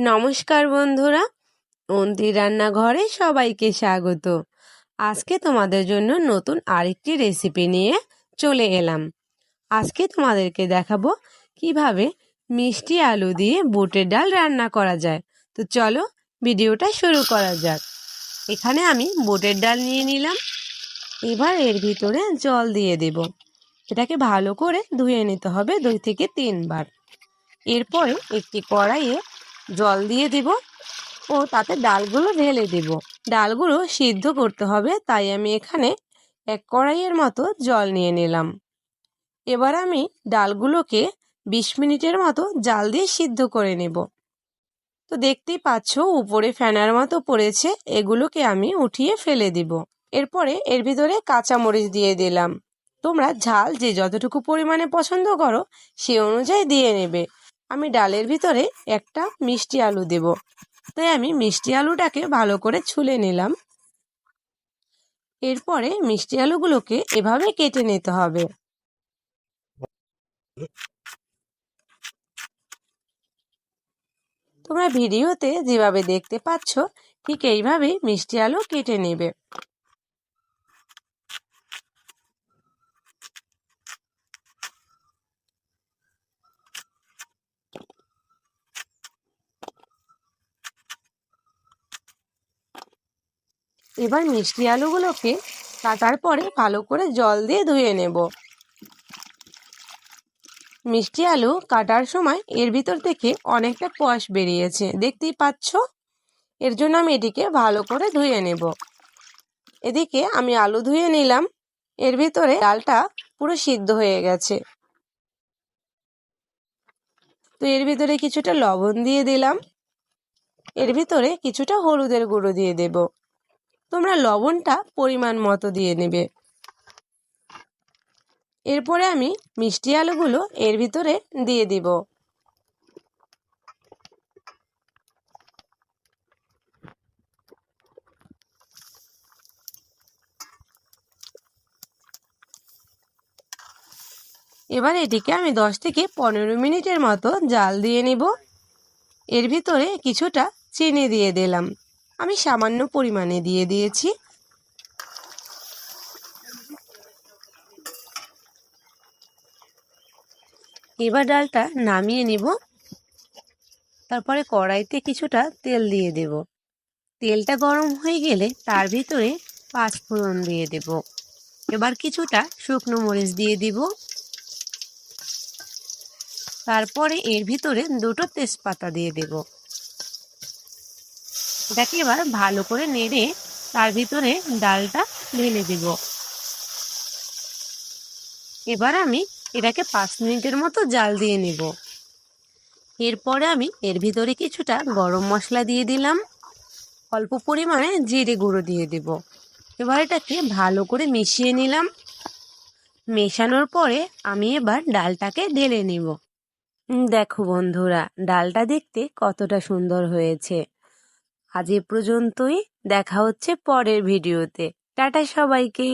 নমস্কার বন্ধুরা, অন্তি রান্নাঘরে সবাইকে স্বাগত। আজকে তোমাদের জন্য নতুন আরেকটি রেসিপি নিয়ে চলে এলাম। আজকে তোমাদেরকে দেখাবো কীভাবে মিষ্টি আলু দিয়ে বুটের ডাল রান্না করা যায়। তো চলো ভিডিওটা শুরু করা যাক। এখানে আমি বুটের ডাল নিয়ে নিলাম। এবার এর ভিতরে জল দিয়ে দেব। এটাকে ভালো করে ধুয়ে নিতে হবে দুই থেকে তিনবার। এরপরে একটি কড়াইয়ে জল দিয়ে দেব ও তাতে ডালগুলো ঢেলে দেব। ডালগুলো সিদ্ধ করতে হবে, তাই আমি এখানে এক কড়াইয়ের মতো জল নিয়ে নিলাম। এবার আমি ডালগুলোকে বিশ মিনিটের মতো জাল দিয়ে সিদ্ধ করে নেব। তো দেখতেই পাচ্ছ, উপরে ফ্যানার মতো পড়েছে, এগুলোকে আমি উঠিয়ে ফেলে দিব। এরপরে এর ভিতরে কাঁচামরিচ দিয়ে দিলাম। তোমরা ঝাল যে যতটুকু পরিমাণে পছন্দ করো, সে অনুযায়ী দিয়ে নেবে। আমি ডালের ভিতরে একটা মিষ্টি আলু দেব। তাই আমি মিষ্টি আলুটাকে ভালো করে ছুলে নিলাম। এরপরে মিষ্টি আলুগুলোকে এভাবে কেটে নিতে হবে। তোমরা ভিডিওতে যেভাবে দেখতে পাচ্ছ, ঠিক এইভাবেই মিষ্টি আলু কেটে নেবে। এবার মিষ্টি আলুগুলোকে কাটার পরে ভালো করে জল দিয়ে ধুয়ে নেব। মিষ্টি আলু কাটার সময় এর ভিতর থেকে অনেকটা কষ বেরিয়েছে, দেখতেই পাচ্ছ? এর জন্য আমি এটিকে ভালো করে ধুয়ে নেব। এদিকে আমি আলু ধুয়ে নিলাম, এর ভিতরে ডালটা পুরো সিদ্ধ হয়ে গেছে। তো এর ভিতরে কিছুটা লবণ দিয়ে দিলাম, এর ভিতরে কিছুটা হলুদের গুঁড়ো দিয়ে দেবো। তোমরা লবণটা পরিমাণ মতো দিয়ে নেবে। এরপরে আমি মিষ্টি আলুগুলো এর ভিতরে দিয়ে দিব। এবার এটিকে আমি দশ থেকে পনেরো মিনিটের মতো জাল দিয়ে নিব। এর ভিতরে কিছুটা চিনি দিয়ে দিলাম। আমি সামান্য পরিমাণে দিয়ে দিয়েছি। এবার ডালটা নামিয়ে নিব। তারপরে কড়াইতে কিছুটা তেল দিয়ে দেব। তেলটা গরম হয়ে গেলে তার ভিতরে পাঁচফোড়ন দিয়ে দেব। এবার কিছুটা শুকনো মরিচ দিয়ে দিব। তারপরে এর ভিতরে দুটো তেজপাতা দিয়ে দেব। এটাকে এবার ভালো করে নেড়ে তার ভিতরে ডালটা ঢেলে দেব। এবার আমি এটাকে পাঁচ মিনিটের মতো জাল দিয়ে নেব। এরপরে আমি এর ভিতরে কিছুটা গরম মশলা দিয়ে দিলাম। অল্প পরিমাণে জিরে গুঁড়ো দিয়ে দেব। এবার এটাকে ভালো করে মিশিয়ে নিলাম। মেশানোর পরে আমি এবার ডালটাকে ঢেলে নিব। দেখো বন্ধুরা, ডালটা দেখতে কতটা সুন্দর হয়েছে। আজ এ পর্যন্তই। দেখা হচ্ছে পরের ভিডিওতে। টাটা সবাইকে।